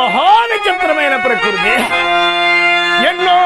మహావిచిత్రమైన ప్రకృతి. ఎన్నో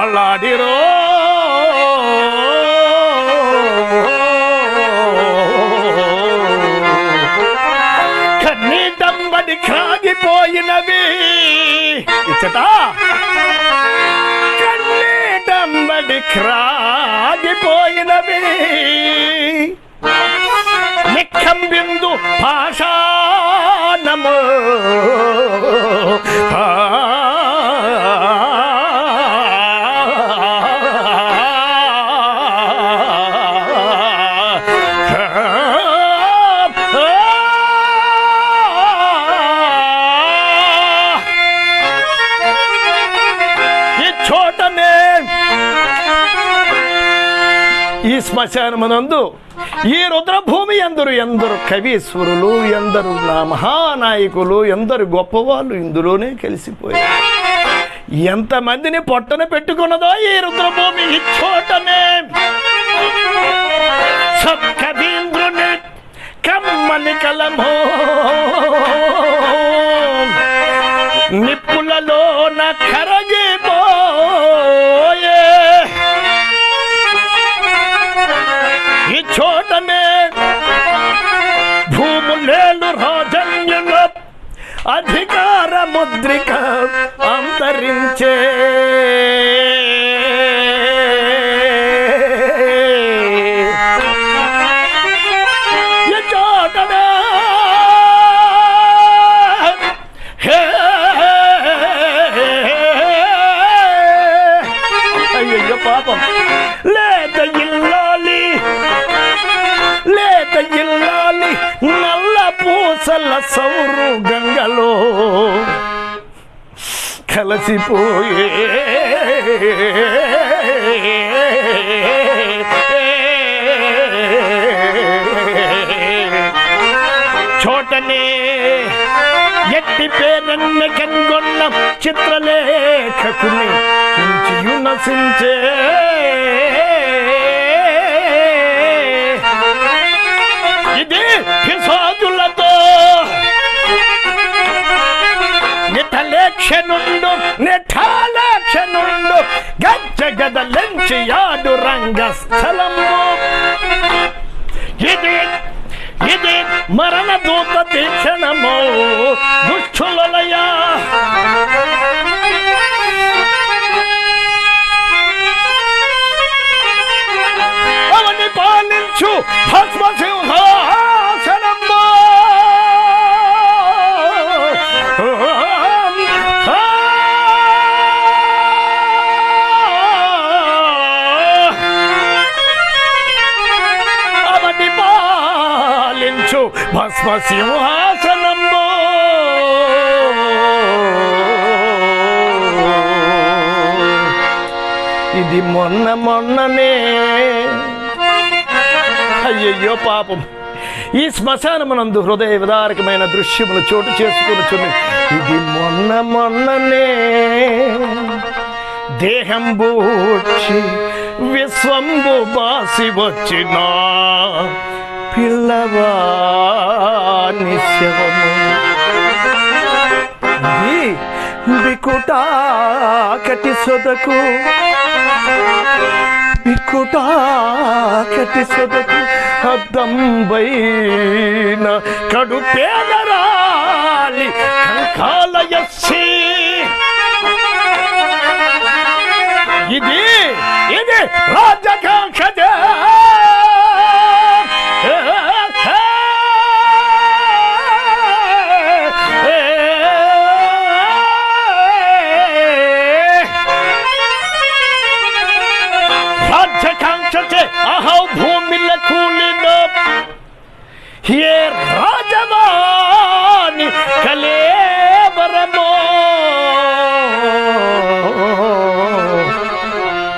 అల్లాడిరో కన్నీటంబడి కాగిపోయినవి ఇచ్చట? కన్నీటంబడి క్రాగిపోయినవి. ఈ శ్మశానమునందు ఈ రుద్రభూమి ఎందరు ఎందరు కవీశ్వరులు ఎందరు మహానాయకులు ఎందరు గొప్పవాళ్ళు ఇందులోనే కలిసిపోయారు. ఎంతమందిని పొట్టన పెట్టుకున్నదో ఈ రుద్రభూమి ఈ చోటనే. సత్కవీంద్రుని కమ్మని కలమో. నిప్పులలోన కరగిపోయే అధికార ముద్రిక అంతరించే. ఈ చోటనే. హే అయ్యయ్యో పాపం. లేత ఇల్లాలి లేత ఇల్లాలి నల్ల పూసల సౌరు కలసిపోయే చోటనే ఎట్టి పేరన్న కనుగొన్న చిత్రలేఖకుని కించియు నిఠలేక్షనుండు నిఠాలేక్షనుండు గజ్జ యాడు రంగస్థ పాలించు ఇది మొన్న మొన్ననే. అయ్యయ్యో పాపం. ఈ శ్మశానమునందు హృదయ విదారకమైన దృశ్యములు చోటు చేసుకొనుచుని ఇది మొన్న మొన్ననే. దేహం బూడ్చి విశ్వంబు బాసి వచ్చినా. పిల్లవాని శవము బికుటాకటి సొదకు. బికుటా సొదకు. అద్దంబైన కడు పేదరాలి కంకాలయస్సి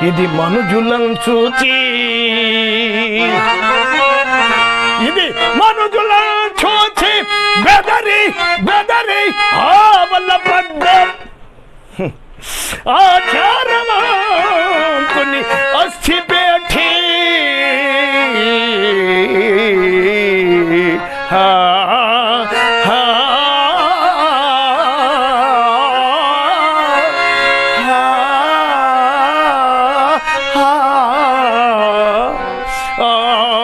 ఇది మనుజులను చూచి. ఇది మనుజులను చూచి. బెదరి బెదరి ఆవల పడ్డ ఆచారవంతుని 啊